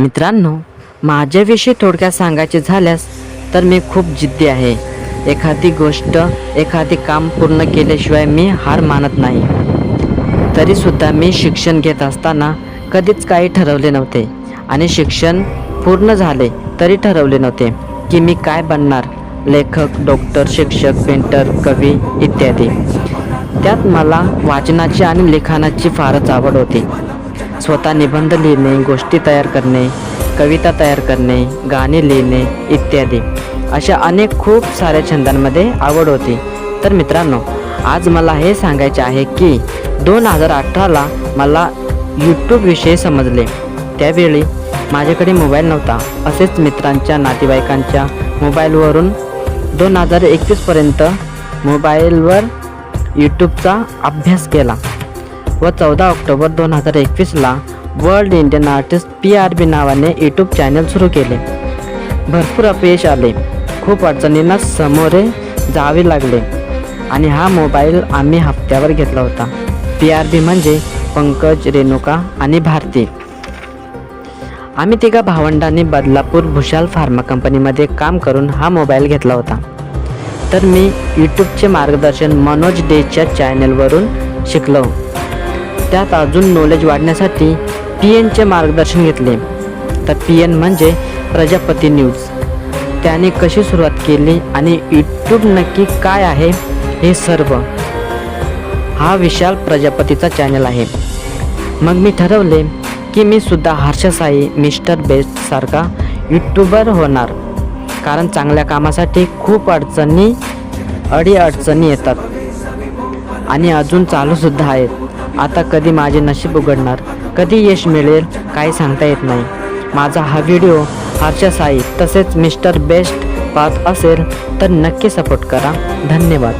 मित्रांनो माझ्याविषयी थोडक्यात सांगायचे झाल्यास तर मी खूप जिद्दी आहे. एखादी गोष्ट एखादी काम पूर्ण केल्याशिवाय मी हार मानत नाही. तरीसुद्धा मी शिक्षण घेत असताना कधीच काही ठरवले नव्हते. आणि शिक्षण पूर्ण झाले तरी ठरवले नव्हते की मी काय बनणार. लेखक डॉक्टर शिक्षक पेंटर कवी इत्यादी. त्यात मला वाचनाची आणि लिखाणाची फारच आवड होती. स्वतः निबंध लिहिणे गोष्टी तयार करणे कविता तयार करणे गाणे लिहिणे इत्यादी. अशा अनेक खूप साऱ्या छंदांमध्ये आवड होती. तर मित्रांनो आज मला हे सांगायचे आहे की दोन हजार अठराला मला यूट्यूबविषयी समजले. त्यावेळी माझ्याकडे मोबाईल नव्हता. असेच मित्रांच्या नातेवाईकांच्या मोबाईलवरून दोन हजार एकवीसपर्यंत मोबाईलवर यूट्यूबचा अभ्यास केला. व चौदा ऑक्टोबर दोन हजार एकवीसला world Indian artist P R B नावाने यूट्यूब चॅनल सुरू केले. भरपूर अपयश आले. खूप अडचणींना सामोरे जावे लागले. आणि हा मोबाईल आम्ही हप्त्यावर घेतला होता. पी आर बी म्हणजे पंकज रेणुका आणि भारती. आम्ही तिघा भावंडांनी बदलापूर भुशाल फार्मा कंपनीमध्ये काम करून हा मोबाईल घेतला होता. तर मी यूट्यूबचे मार्गदर्शन मनोज डेच्या चॅनलवरून शिकलो. त्यात अजून नॉलेज वाढण्यासाठी पी एनचे मार्गदर्शन घेतले. तर पी एन म्हणजे प्रजापती न्यूज त्याने कशी सुरुवात केली आणि यूट्यूब नक्की काय आहे हे सर्व. हा विशाल प्रजापतीचा चॅनल आहे. मग मी ठरवले की मी सुद्धा हर्षसाई मिस्टर बेस्ट सारखा यूट्यूबर होणार. कारण चांगल्या कामासाठी खूप अडचणी अडीअडचणी येतात. आणि अजून चालूसुद्धा आहेत. आता कधी माझे नशीब उघडणार कधी यश मिळेल काही सांगता येत नाही. माझा हा व्हिडिओ हर्षसाई तसेच मिस्टर बेस्ट पाहत असेल तर नक्की सपोर्ट करा. धन्यवाद.